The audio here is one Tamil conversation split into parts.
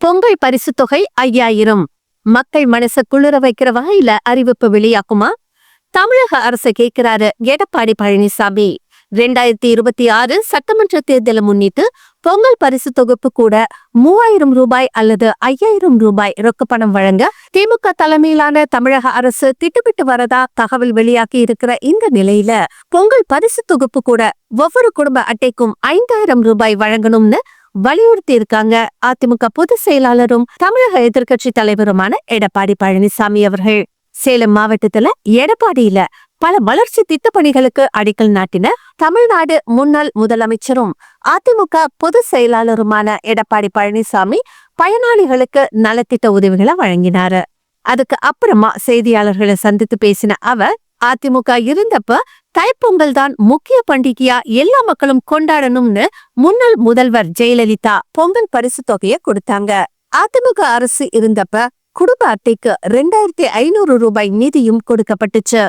பொங்கல் பரிசு தொகை ஐயாயிரம். மக்கள் மனச குளிர வைக்கிற வகையில அறிவிப்பு வெளியாக்குமா தமிழக அரசு கேட்கிறாரு எடப்பாடி பழனிசாமி. ரெண்டாயிரத்தி இருபத்தி ஆறு சட்டமன்ற தேர்தலை முன்னிட்டு பொங்கல் பரிசு தொகுப்பு கூட மூவாயிரம் ரூபாய் அல்லது ஐயாயிரம் ரூபாய் ரொக்க பணம் வழங்க திமுக தலைமையிலான தமிழக அரசு திட்டமிட்டு வரதா தகவல் வெளியாகி இருக்கிற இந்த நிலையில பொங்கல் பரிசு தொகுப்பு கூட ஒவ்வொரு குடும்ப அட்டைக்கும் ஐந்தாயிரம் ரூபாய் வழங்கணும்னு வலியுறுத்தி இருக்காங்க. அதிமுக பொதுச் செயலாளரும் தமிழக எதிர்கட்சி தலைவருமான எடப்பாடி பழனிசாமி அவர்கள். சேலம் மாவட்டத்துல எடப்பாடியில பல வளர்ச்சி திட்ட பணிகளுக்கு அடிக்கல் நாட்டின தமிழ்நாடு முன்னாள் முதலமைச்சரும் அதிமுக பொதுச் செயலாளருமான எடப்பாடி பழனிசாமி பயனாளிகளுக்கு நலத்திட்ட உதவிகளை வழங்கினாரு. அதுக்கு அப்புறமா செய்தியாளர்களை சந்தித்து பேசின அவர் அதிமுக இருந்தப்ப தைப்பொங்கல் தான் முக்கிய பண்டிகையா எல்லா மக்களும் கொண்டாடணும்னு முன்னாள் முதல்வர் ஜெயலலிதா பொங்கல் பரிசு தொகையை கொடுத்தாங்க. அதிமுக அரசு இருந்தப்ப குடும்ப அட்டைக்கு ரெண்டாயிரத்தி ஐநூறு ரூபாய் நிதியும் கொடுக்கப்பட்டுச்சு.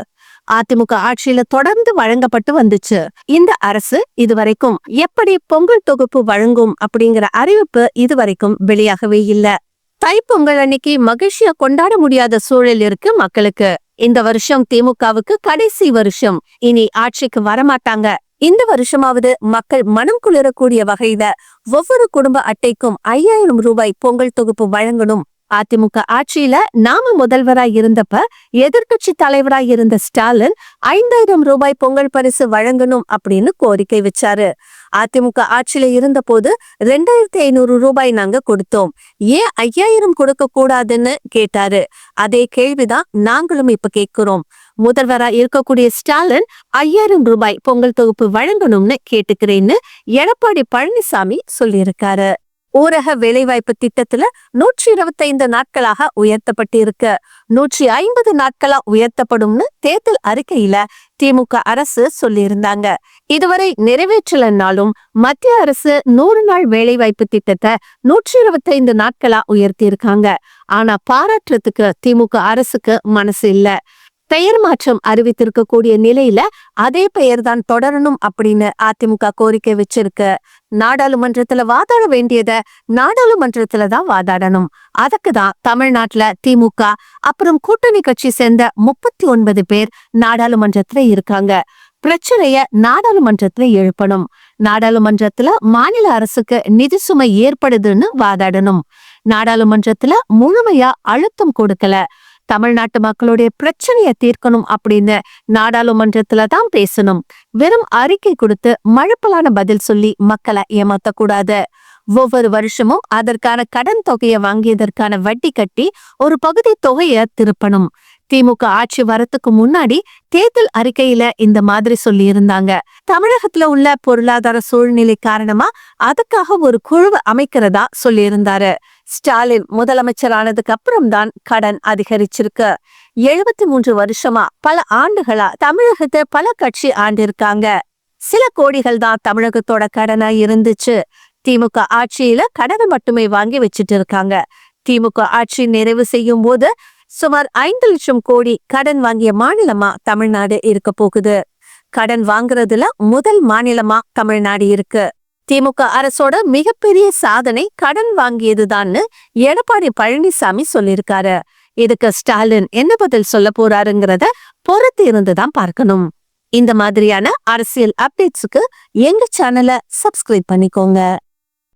அதிமுக ஆட்சியில தொடர்ந்து வழங்கப்பட்டு வந்துச்சு. இந்த அரசு இதுவரைக்கும் எப்படி பொங்கல் தொகுப்பு வழங்கும் அப்படிங்கிற அறிவிப்பு இதுவரைக்கும் வெளியாகவே இல்ல. தைப்பொங்கல் அன்னைக்கு மகிழ்ச்சியா கொண்டாட முடியாத சூழல் இருக்கு மக்களுக்கு. இந்த வருஷம் திமுகவுக்கு கடைசி வருஷம். இனி ஆட்சிக்கு வரமாட்டாங்க. இந்த வருஷமாவது மக்கள் மனம் குளிரக்கூடிய வகையில ஒவ்வொரு குடும்ப அட்டைக்கும் ஐயாயிரம் ரூபாய் பொங்கல் தொகுப்பு வழங்கணும். அதிமுக ஆட்சியில நாம முதல்வராய் இருந்தப்ப எதிர்கட்சி தலைவராய் இருந்த ஸ்டாலின் ஐந்தாயிரம் ரூபாய் பொங்கல் பரிசு வழங்கணும் அப்படின்னு கோரிக்கை வச்சாரு. அதிமுக ஆட்சியில இருந்த போது ரெண்டாயிரத்தி ஐநூறு ரூபாய் நாங்க கொடுத்தோம். ஏன் ஐயாயிரம் கொடுக்க கூடாதுன்னு கேட்டாரு. அதே கேள்விதான் நாங்களும் இப்ப கேட்கிறோம். முதல்வரா இருக்கக்கூடிய ஸ்டாலின் ஐயாயிரம் ரூபாய் பொங்கல் தொகுப்பு வழங்கணும்னு கேட்டுக்கிறேன்னு எடப்பாடி பழனிசாமி சொல்லியிருக்காரு. ஊரக வேலைவாய்ப்பு திட்டத்துல நூற்றி இருபத்தைந்து நாட்களாக உயர்த்தப்பட்டிருக்கு. நூற்றி ஐம்பது நாட்களா உயர்த்தப்படும்னு தேர்தல் அறிக்கையில திமுக அரசு சொல்லியிருந்தாங்க. இதுவரை நிறைவேற்றலனாலும் மத்திய அரசு நூறு நாள் வேலைவாய்ப்பு திட்டத்தை நூற்றி இருபத்தைந்து நாட்களா உயர்த்தி இருக்காங்க ஆனா பாராட்டுறதுக்கு திமுக அரசுக்கு மனசு இல்லை. பெயர் மாற்றம் அறிவித்திருக்கக்கூடிய நிலையில அதே பெயர் தான் தொடரணும் அப்படின்னு அதிமுக கோரிக்கை வச்சிருக்கு. நாடாளுமன்றத்துல வாதாட வேண்டியத நாடாளுமன்றத்துல தான் வாதாடணும். அதுக்கு தான் தமிழ்நாட்டுல திமுக அப்புறம் கூட்டணி கட்சி சேர்ந்த முப்பத்தி ஒன்பது பேர் நாடாளுமன்றத்துல இருக்காங்க. பிரச்சனைய நாடாளுமன்றத்துல எழுப்பணும். நாடாளுமன்றத்துல மாநில அரசுக்கு நிதி சுமை ஏற்படுதுன்னு வாதாடணும். நாடாளுமன்றத்துல முழுமையா அழுத்தம் கொடுக்கல. தமிழ்நாட்டு மக்களுடைய பிரச்சனையை தீர்க்கணும் அப்படின்னு நாடாளுமன்றத்துல தான் பேசணும். வெறும் அறிக்கை கொடுத்து மழுப்பலான பதில் சொல்லி மக்களை ஏமாத்தக்கூடாது. ஒவ்வொரு வருஷமும் அதற்கான கடன் தொகையை வாங்கியதற்கான வட்டி கட்டி ஒரு பகுதி தொகையை திருப்பணும். திமுக ஆட்சி வரத்துக்கு முன்னாடி தேர்தல் அறிக்கையில இந்த மாதிரி சொல்லி இருந்தாங்க தமிழகத்துல உள்ள பொருளாதார சூழ்நிலை காரணமா அதுக்காக ஒரு குழுவை அமைக்கிறதா சொல்லி இருந்தாரு ஸ்டாலின் முதலமைச்சரானதுக்கு அப்புறம் தான் கடன் அதிகரிச்சிருக்கு. எழுபத்தி மூன்று வருஷமா பல ஆண்டுகளா தமிழகத்தை பல கட்சி ஆண்டிருக்காங்க. சில கோடிகள் தான் தமிழகத்தோட கடனா இருந்துச்சு. திமுக ஆட்சியில கடனை மட்டுமே வாங்கி வச்சிட்டு இருக்காங்க. திமுக ஆட்சி நிறைவு செய்யும் போது சுமார் ஐந்து லட்சம் கோடி கடன் வாங்கிய மாநிலமா தமிழ்நாடு இருக்க போகுது. கடன் வாங்குறதுல முதல் மாநிலமா தமிழ்நாடு இருக்கு. திமுக அரசோட மிகப்பெரிய சாதனை கடன் வாங்கியதுதான்னு எடப்பாடி பழனிசாமி சொல்லியிருக்காரு. இதுக்கு ஸ்டாலின் என்ன பதில் சொல்ல போறாருங்கிறத பொறுத்து இருந்துதான் பார்க்கணும். இந்த மாதிரியான அரசியல் அப்டேட்ஸுக்கு எங்க சேனலை சப்ஸ்கிரைப் பண்ணிக்கோங்க.